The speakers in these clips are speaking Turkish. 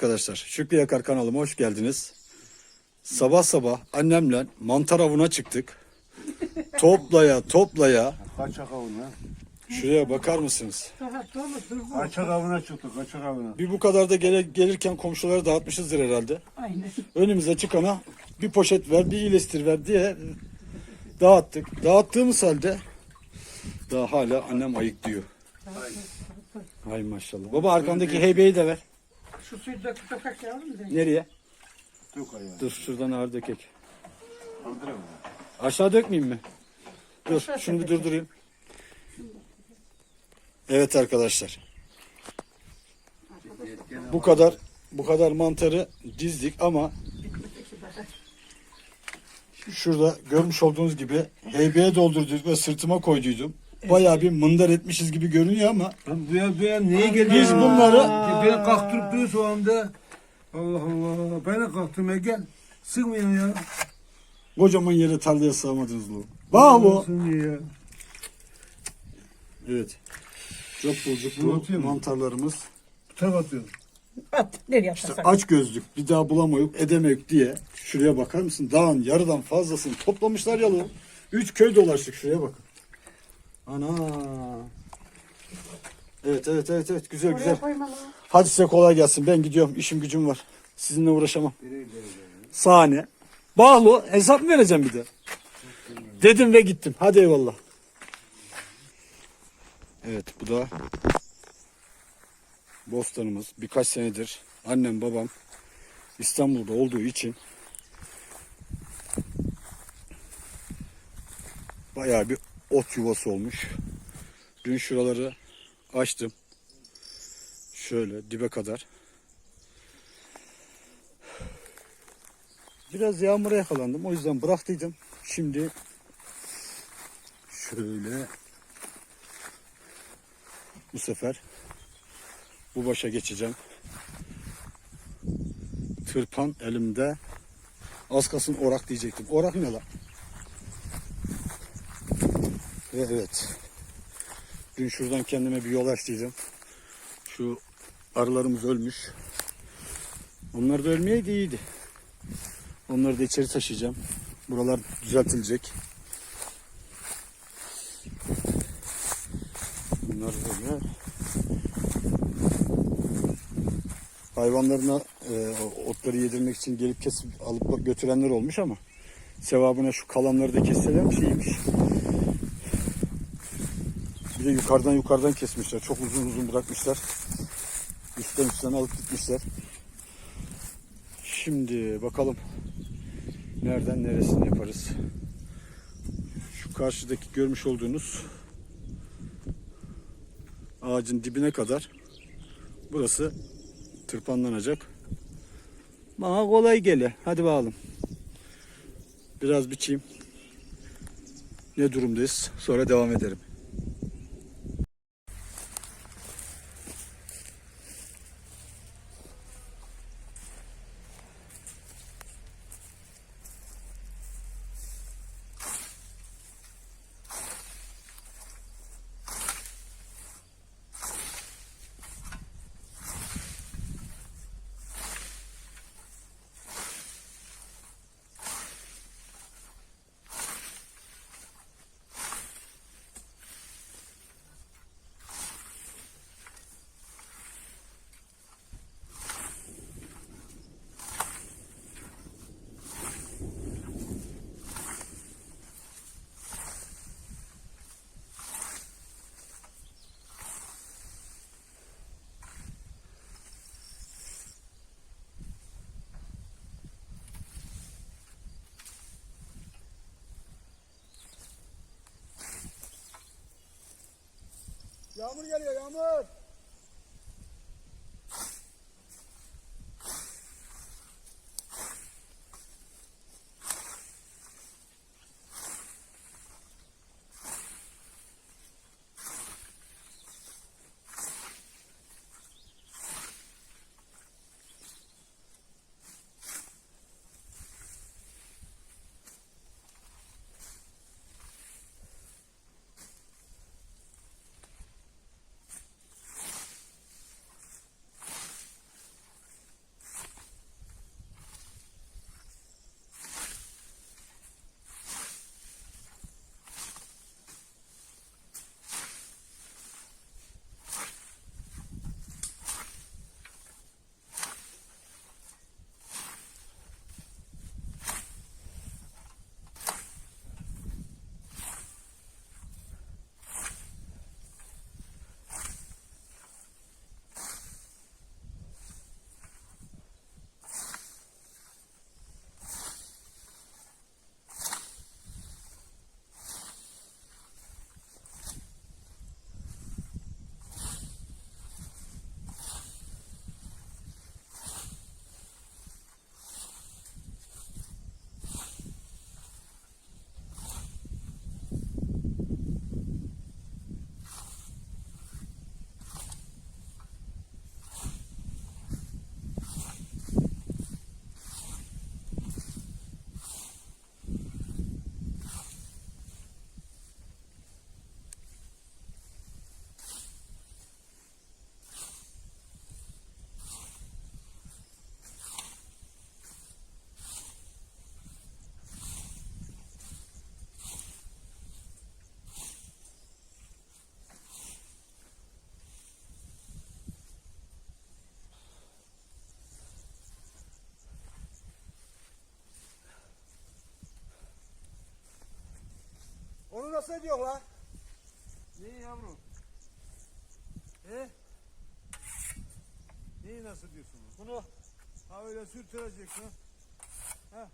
Arkadaşlar, Şükrü Yakar kanalıma hoş geldiniz. Sabah sabah annemle mantar avına çıktık. Toplaya toplaya. Kaçak avına. Şuraya bakar mısınız? Kaçak avına çıktık, kaçak avına. Bir bu kadar da gele- gelirken komşuları dağıtmışızdır herhalde. Aynen. Önümüze çıkana bir poşet ver, bir iyileştir ver diye dağıttık. Dağıttığımız halde daha hala annem ayıklıyor. Hay maşallah. Baba arkandaki heybeyi de ver. Şu suyu dök, dökek yavrum da. Nereye? Tük ayağı. Dur şuradan ağır dökek. Aşağı dökmeyeyim mi? Dur Aşağı şunu bir dökeceğim. durdurayım. Evet arkadaşlar. Bu kadar bu kadar mantarı dizdik ama şurada görmüş olduğunuz gibi heybeye doldurduk ve sırtıma koyduydum. Bayağı bir mındar etmişiz gibi görünüyor ama Ben duya duya niye geliyor? Biz bunları- Ben kalktırıp duruyor şu anda. Allah Allah. Ben de kalktım ya gel. Sığmıyor ya. kocaman yere tarlaya sığamadınız lo. Sığmıyor ya. Evet. Çok Bunu bulcuklu atıyor mu? mantarlarımız. Tarafa atıyorum. At. Nereye atarsan. Aç gözlük bir daha bulamayıp edemeyip diye şuraya bakar mısın? Dağın yarıdan fazlasını toplamışlar yalı. Üç köy dolaştık şuraya bakın. Ana. Evet evet evet evet güzel güzel. Hadi size kolay gelsin. Ben gidiyorum. İşim gücüm var. Sizinle uğraşamam. Sahne. Bağlı. Hesap mı vereceğim bir de? Dedim ve gittim. Hadi eyvallah. Evet bu da bostanımız. Birkaç senedir annem babam İstanbul'da olduğu için bayağı bir ot yuvası olmuş. Dün şuraları açtım. Şöyle dibe kadar. Biraz yağmura yakalandım. O yüzden bıraktıydım. Şimdi şöyle bu sefer bu başa geçeceğim. Tırpan elimde. Az kalsın orak diyecektim. Orak ne lan? Ve evet. Dün şuradan kendime bir yol açtıydım. Şu arılarımız ölmüş. Onlar da ölmeyeydi iyiydi. Onları da içeri taşıyacağım. Buralar düzeltilecek. Bunlar böyle. Hayvanlarına e, otları yedirmek için gelip kesip alıp götürenler olmuş ama sevabına şu kalanları da kesselermiş iyiymiş. Bir de yukarıdan yukarıdan kesmişler. Çok uzun uzun bırakmışlar. Üstten üstten alıp gitmişler. Şimdi bakalım nereden neresini yaparız. Şu karşıdaki görmüş olduğunuz ağacın dibine kadar burası tırpanlanacak. Bana kolay gele. Hadi bakalım. Biraz biçeyim. Ne durumdayız? Sonra devam ederim. Yağmur geliyor yağmur. Nasıl ediyor lan? Neyi yavrum? He? Neyi nasıl diyorsun? Bunu Ha öyle sürtüreceksin. Ha.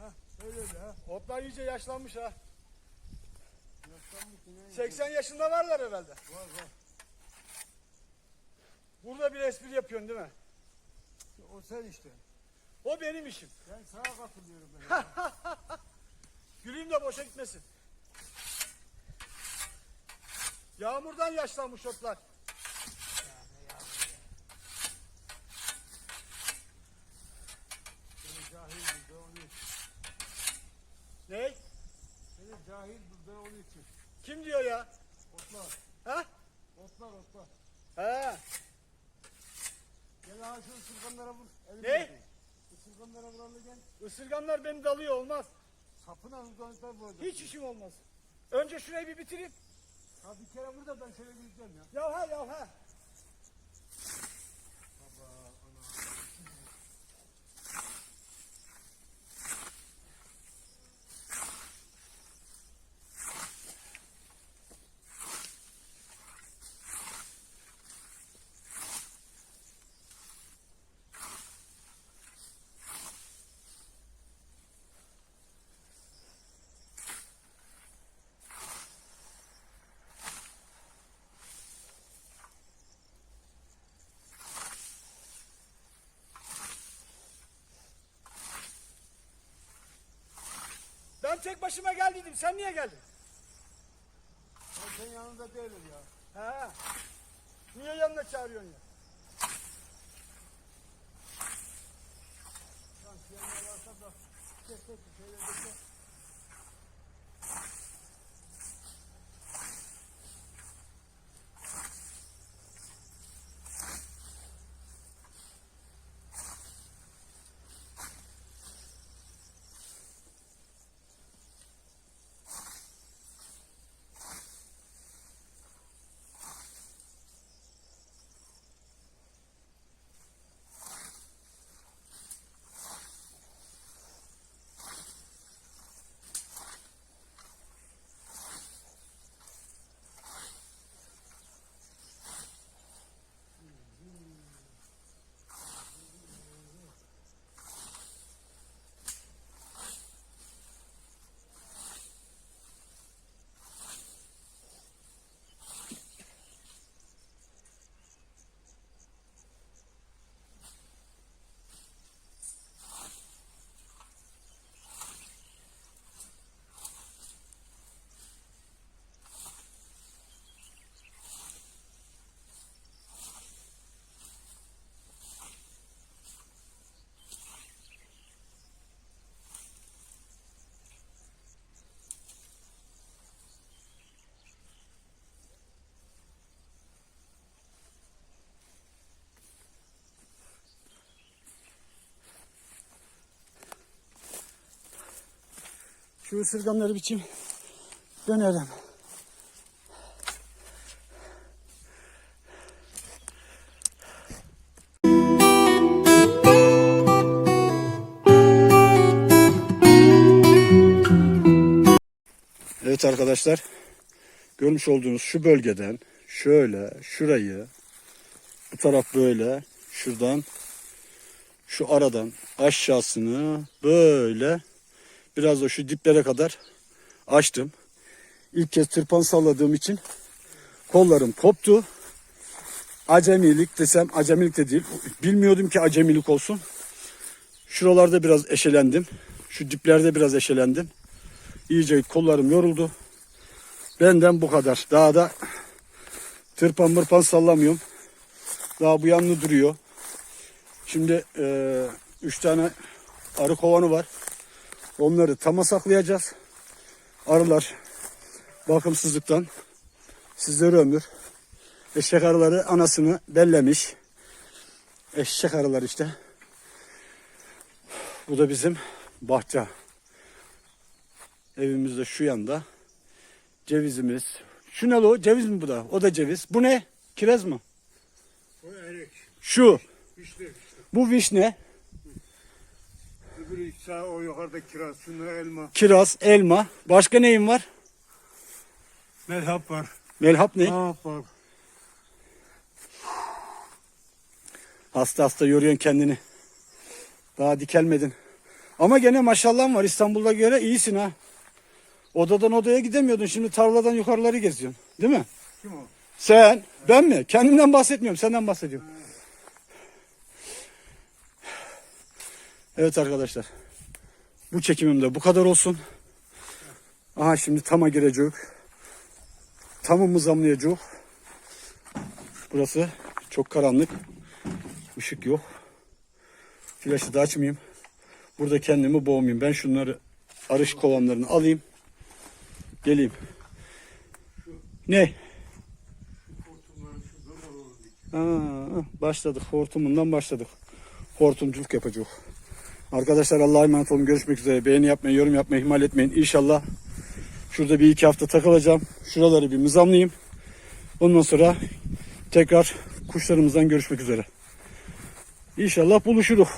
Ha öyle öyle ha. otlar iyice yaşlanmış ha. Yaşlanmış yine. 80 yaşında varlar herhalde. Var var. Burada bir espri yapıyorsun değil mi? O sen işte. O benim işim. Ben sana katılıyorum ben. Güleyim de boşa gitmesin. Yağmurdan yaşlanmış otlar. Ne? Seni cahil buldu onun için. Kim diyor ya? Otlar. Ha? Otlar otlar. He. Gel ha şu ısırganlara vur. Ne? Isırganlara vuralım gel. Isırganlar beni dalıyor olmaz. Sapına ısırganlar vuracak. Hiç işim olmaz. Önce şurayı bir bitireyim. Ha bir kere vur da ben şöyle gideceğim ya. Ya ha ya ha. Baba ana. Ben tek başıma geldiydim. Sen niye geldin? Ben senin yanında değilim ya. Ha. Niye yanına çağırıyorsun ya? Lan yanına varsa da tek tek şöyle Şu ısırganları biçim dönelim. Evet arkadaşlar. Görmüş olduğunuz şu bölgeden şöyle şurayı bu taraf böyle şuradan şu aradan aşağısını böyle biraz da şu diplere kadar açtım. İlk kez tırpan salladığım için kollarım koptu. Acemilik desem acemilik de değil. Bilmiyordum ki acemilik olsun. Şuralarda biraz eşelendim. Şu diplerde biraz eşelendim. İyice kollarım yoruldu. Benden bu kadar. Daha da tırpan mırpan sallamıyorum. Daha bu yanlı duruyor. Şimdi eee, üç tane arı kovanı var. Onları tama saklayacağız. Arılar bakımsızlıktan sizlere ömür. Eşek arıları anasını bellemiş. Eşek arılar işte. Bu da bizim bahçe. Evimizde şu yanda. Cevizimiz. Şu ne lo? Ceviz mi bu da? O da ceviz. Bu ne? Kiraz mı? O erik. Şu. İşte. Bu vişne. O yukarıda kiraz. Şunlar elma. Kiraz, elma. Başka neyin var? Melhap var. Melhap ne? Melhap var. Hasta hasta yoruyorsun kendini. Daha dikelmedin. Ama gene maşallahın var. İstanbul'a göre iyisin ha. Odadan odaya gidemiyordun. Şimdi tarladan yukarıları geziyorsun. Değil mi? Kim o? Sen, ben mi? Kendimden bahsetmiyorum. Senden bahsediyorum. Evet arkadaşlar. Bu çekimim de bu kadar olsun. Aha şimdi tama girecek. Tamı zamlayacak. Burası çok karanlık. Işık yok. Flaşı da açmayayım. Burada kendimi boğmayayım. Ben şunları arış kovanlarını alayım. Geleyim. Ne? Aa, başladık. Hortumundan başladık. Hortumculuk yapacak. Arkadaşlar Allah'a emanet olun. Görüşmek üzere. Beğeni yapmayı, yorum yapmayı ihmal etmeyin. İnşallah şurada bir iki hafta takılacağım. Şuraları bir mızamlayayım. Ondan sonra tekrar kuşlarımızdan görüşmek üzere. İnşallah buluşuruz.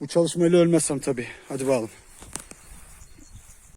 Bu çalışmayla ölmezsem tabii. Hadi bakalım.